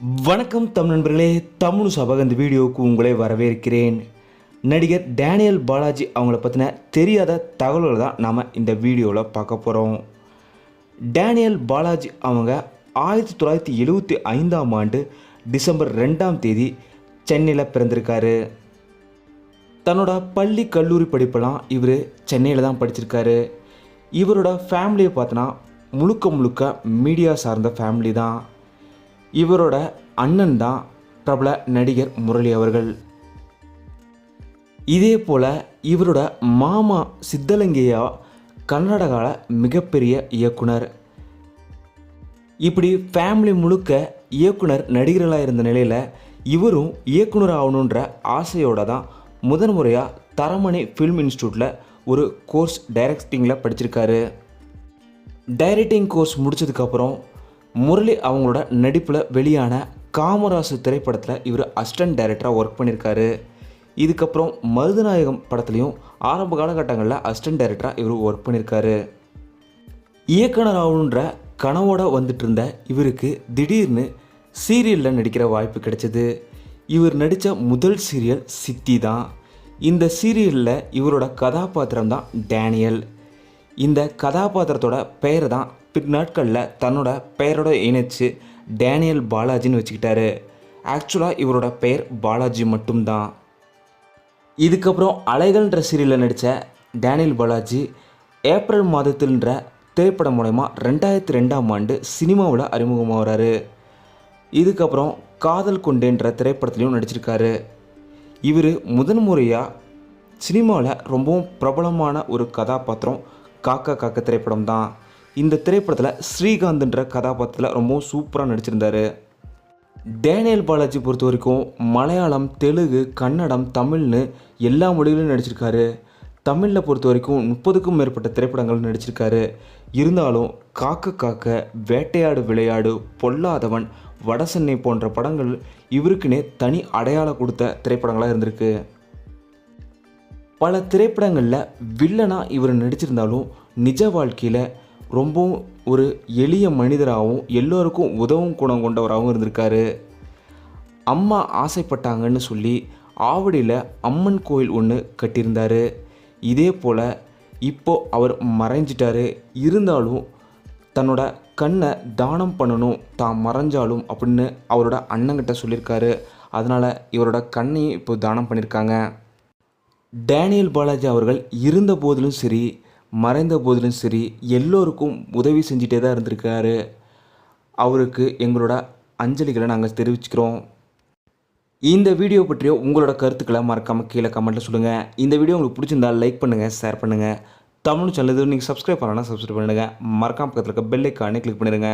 வணக்கம் தமிழ் நண்பர்களே தமிழ் சபக இந்த வீடியோவுக்கு உங்களை வரவேற்கிறேன். நடிகர் டேனியல் பாலாஜி அவங்கள பற்றின தெரியாத தகவல்களை தான் நாம் இந்த வீடியோவில் பார்க்க போகிறோம் டேனியல் பாலாஜி அவங்க ஆயிரத்தி தொள்ளாயிரத்தி எழுபத்தி ஐந்தாம் ஆண்டு டிசம்பர் ரெண்டாம் தேதி சென்னையில் பிறந்திருக்காரு. தன்னோட பள்ளி கல்லூரி படிப்பெல்லாம் இவர் சென்னையில் தான் படிச்சிருக்காரு. இவரோட ஃபேமிலியை பார்த்தோன்னா முழுக்க முழுக்க மீடியா சார்ந்த ஃபேமிலி தான். இவரோட அண்ணன் தான் பிரபல நடிகர் முரளி அவர்கள். இதே போல் இவரோட மாமா சித்தலங்கையா கர்நாடகாவில் மிகப்பெரிய இயக்குனர். இப்படி ஃபேமிலி முழுக்க இயக்குனர் நடிகர்களாக இருந்த நிலையில் இவரும் இயக்குனர் ஆகணுன்ற ஆசையோட தான் முதன் முறையாக தரமணி ஃபில்ம் இன்ஸ்டியூட்டில் ஒரு கோர்ஸ் டைரக்டிங்கில் படிச்சிருக்காரு. டைரக்டிங் கோர்ஸ் முடிச்சதுக்கப்புறம் முரளி அவங்களோட நடிப்பில் வெளியான காமராசு திரைப்படத்தில் இவர் அசிஸ்டன்ட் டைரக்டராக ஒர்க் பண்ணியிருக்காரு இதுக்கப்புறம் மருதநாயகம் படத்துலையும் ஆரம்ப காலகட்டங்களில் அசிஸ்டன்ட் டைரக்டராக இவர் ஒர்க் பண்ணியிருக்காரு இயக்குனர் ஆகணுன்ற கனவோட வந்துட்டு இருந்த இவருக்கு திடீர்னு சீரியலில் நடிக்கிற வாய்ப்பு கிடைச்சது. இவர் நடித்த முதல் சீரியல் சித்தி தான். இந்த சீரியலில் இவரோட கதாபாத்திரம் தான் டேனியல். இந்த கதாபாத்திரத்தோட பெயரை தான் பின்னாட்களில் தன்னோட பெயரோட இணைச்சு டேனியல் பாலாஜின்னு வச்சுக்கிட்டாரு. ஆக்சுவலாக இவரோட பெயர் பாலாஜி மட்டும்தான். இதுக்கப்புறம் அலைகள்ன்ற சீரியலில் நடித்த டேனியல் பாலாஜி ஏப்ரல் மாதத்தில்ன்ற திரைப்படம் மூலயமா ரெண்டாயிரத்தி ரெண்டாம் ஆண்டு சினிமாவில் அறிமுகமாகிறாரு. இதுக்கப்புறம் காதல் கொண்டேன்ற திரைப்படத்துலையும் நடிச்சிருக்காரு. இவர் முதன் முறையாக சினிமாவில் ரொம்பவும் பிரபலமான ஒரு கதாபாத்திரம் காக்கா காக்க திரைப்படம் தான் இந்த திரைப்படத்தில் ஸ்ரீகாந்த்ன்ற கதாபாத்திரத்தில் ரொம்பவும் சூப்பராக நடிச்சிருந்தாரு. டேனியல் பாலாஜி பொறுத்த வரைக்கும் மலையாளம் தெலுங்கு கன்னடம் தமிழ்னு எல்லா மொழிகளிலும் நடிச்சிருக்காரு. தமிழில் பொறுத்த வரைக்கும் முப்பதுக்கும் மேற்பட்ட திரைப்படங்கள் நடிச்சிருக்காரு. இருந்தாலும் காக்க காக்க வேட்டையாடு விளையாடு பொல்லாதவன் வடசென்னை போன்ற படங்கள் இவருக்குன்னே தனி அடையாளம் கொடுத்த திரைப்படங்களாக இருந்திருக்கு. பல திரைப்படங்களில் வில்லனாக இவர் நடிச்சிருந்தாலும் நிஜ வாழ்க்கையில் ரொம்பவும் ஒரு எளிய மனிதராகவும் எல்லோருக்கும் உதவும் குணம் கொண்டவராகவும் இருந்திருக்காரு. அம்மா ஆசைப்பட்டாங்கன்னு சொல்லி ஆவடியில் அம்மன் கோயில் ஒன்று கட்டியிருந்தார். இதே போல் இப்போ அவர் மறைஞ்சிட்டாரு. இருந்தாலும் தன்னோட கண்ணை தானம் பண்ணணும் தான் மறைஞ்சாலும் அப்படின்னு அவரோட அண்ணங்கிட்ட சொல்லியிருக்காரு. அதனால் இவரோட கண்ணையும் இப்போ தானம் பண்ணியிருக்காங்க. டேனியல் பாலாஜி அவர்கள் இருந்த போதிலும் சரி மறைந்த போதிலும் சரி எல்லோருக்கும் உதவி செஞ்சிட்டே தான் இருந்திருக்காரு. அவருக்கு எங்களோட அஞ்சலிகளை நாங்கள் தெரிவிச்சுக்கிறோம். இந்த வீடியோ பற்றிய உங்களோட கருத்துக்களை மறக்காமல் கீழே கமெண்ட்டில் சொல்லுங்கள் இந்த வீடியோ உங்களுக்கு பிடிச்சிருந்தால் லைக் பண்ணுங்கள் ஷேர் பண்ணுங்கள் தமிழ் சேனல் இது நீங்கள் சப்ஸ்கிரைப் பண்ணலாம் சப்ஸ்கிரைப் பண்ணுங்கள் மறக்காம பக்கத்தில் இருக்க பெல் ஐக்கானே கிளிக் பண்ணிடுங்க.